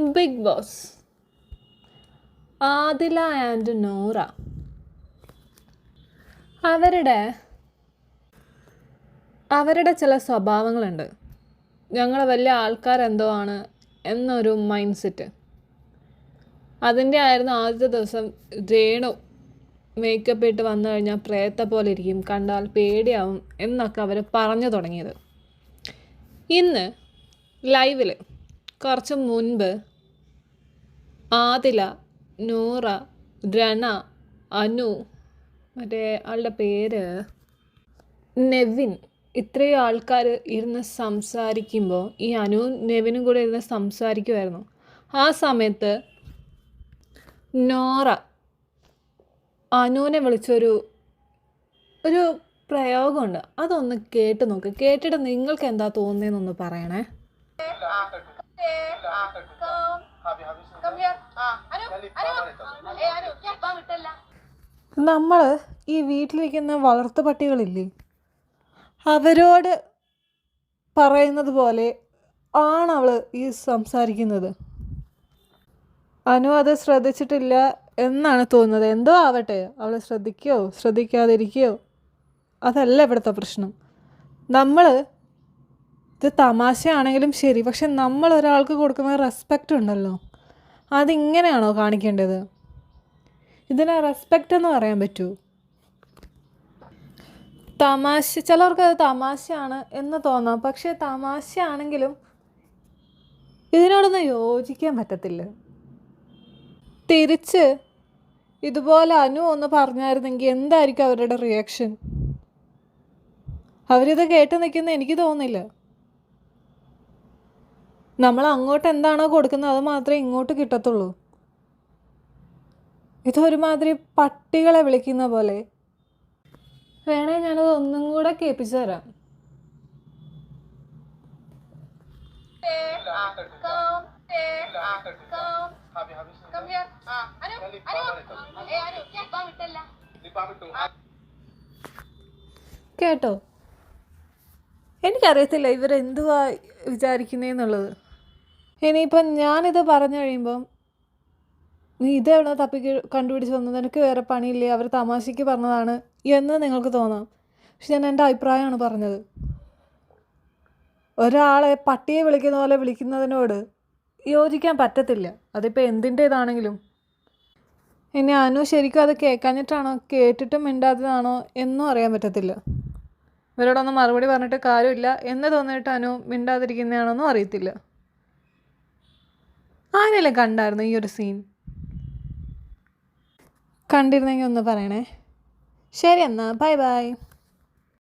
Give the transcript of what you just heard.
Bigg Boss Adila and Nora. അവരുടെ അവരുടെ ചില സ്വഭാവങ്ങളുണ്ട്. ഞങ്ങൾ വലിയ ആൾക്കാരെന്തോ ആണ് എന്നൊരു മൈൻഡ് സെറ്റ് അതിന്റെ ആയിരുന്നു ആദ്യത്തെ ദിവസം രേണു മേക്കപ്പ് ഇട്ട് വന്നു കഴിഞ്ഞാൽ പ്രേത്തെ പോലെ ഇരിക്കും. കണ്ടാൽ പേടിയാവും എന്നൊക്കെ അവർ പറഞ്ഞു തുടങ്ങിയത്. ഇന്ന് ലൈവിൽ കുറച്ച് മുൻപ് ആദില നൂറ രണ അനു മറ്റേ ആളുടെ പേര് നെവിൻ ഇത്രയും ആൾക്കാർ ഇരുന്ന് സംസാരിക്കുമ്പോൾ ഈ അനു നെവിനും കൂടെ ഇരുന്ന് സംസാരിക്കുമായിരുന്നു ആ സമയത്ത് നോറ അനുവിനെ വിളിച്ചൊരു ഒരു പ്രയോഗമുണ്ട് അതൊന്ന് കേട്ട് നോക്ക് കേട്ടിട്ട് നിങ്ങൾക്ക് എന്താ തോന്നിയെന്നൊന്ന് പറയണേ നമ്മൾ ഈ വീട്ടിലിരിക്കുന്ന വളർത്തു പട്ടികളില്ലേ അവരോട് പറയുന്നത് പോലെ ആണവൾ ഈ സംസാരിക്കുന്നത്. അനു അത് ശ്രദ്ധിച്ചിട്ടില്ല എന്നാണ് തോന്നുന്നത്. എന്തോ ആവട്ടെ അവൾ ശ്രദ്ധിക്കുകയോ ശ്രദ്ധിക്കാതിരിക്കുകയോ അതല്ല ഇവിടുത്തെ പ്രശ്നം. നമ്മൾ ഇത് തമാശയാണെങ്കിലും ശരി പക്ഷെ നമ്മൾ ഒരാൾക്ക് കൊടുക്കുന്ന റെസ്പെക്റ്റ് ഉണ്ടല്ലോ. അതിങ്ങനെയാണോ കാണിക്കേണ്ടത്? ഇതിനെ റെസ്പെക്റ്റ് എന്ന് പറയാൻ പറ്റൂ. തമാശ ചിലർക്ക് അത് തമാശയാണ് എന്ന് തോന്നാം. പക്ഷേ തമാശയാണെങ്കിലും ഇതിനോടൊന്നും യോജിക്കാൻ പറ്റത്തില്ല. തിരിച്ച് ഇതുപോലെ അനു ഒന്ന് പറഞ്ഞായിരുന്നെങ്കിൽ എന്തായിരിക്കും അവരുടെ റിയാക്ഷൻ അവരിത് കേട്ട് നിൽക്കുന്ന എനിക്ക് തോന്നുന്നില്ല നമ്മൾ അങ്ങോട്ട് എന്താണോ കൊടുക്കുന്നത് അത് മാത്രമേ ഇങ്ങോട്ട് കിട്ടത്തുള്ളൂ. ഇതൊരുമാതിരി പട്ടികളെ വിളിക്കുന്ന പോലെ. വേണേ ഞാനത് ഒന്നും കൂടെ കേൾപ്പിച്ചു തരാം. കേട്ടോ? എനിക്കറിയത്തില്ല ഇവരെന്തുവാ വിചാരിക്കുന്നതെന്നുള്ളത് ഇനിയിപ്പം ഞാനിത് പറഞ്ഞു കഴിയുമ്പം നീ ഇതെവിടെ തപ്പി കണ്ടുപിടിച്ച് വന്നു നിനക്ക് വേറെ പണിയില്ലേ? അവർ തമാശയ്ക്ക് പറഞ്ഞതാണ് എന്ന് നിങ്ങൾക്ക് തോന്നാം. പക്ഷെ ഞാൻ എന്റെ അഭിപ്രായമാണ് പറഞ്ഞത്. ഒരാളെ പട്ടിയെ വിളിക്കുന്ന പോലെ വിളിക്കുന്നതിനോട് യോജിക്കാൻ പറ്റത്തില്ല. അതിപ്പോൾ എന്തിന്റെ ഇതാണെങ്കിലും ഇനി അനു ശരിക്കും അത് കേൾക്കാഞ്ഞിട്ടാണോ? കേട്ടിട്ടും മിണ്ടാത്തതാണോ? എന്നും അറിയാൻ പറ്റത്തില്ല. ഇവരോടൊന്നും മറുപടി പറഞ്ഞിട്ട് കാര്യമില്ല. എന്ന് തോന്നിയിട്ട് അനു മിണ്ടാതിരിക്കുന്നതാണോന്നും അറിയത്തില്ല. ആരെങ്കിലും കണ്ടായിരുന്നു ഈ ഒരു സീൻ കണ്ടിരുന്നെങ്കിൽ ഒന്ന് പറയണേ. ശരി എന്നാൽ ബൈ ബൈ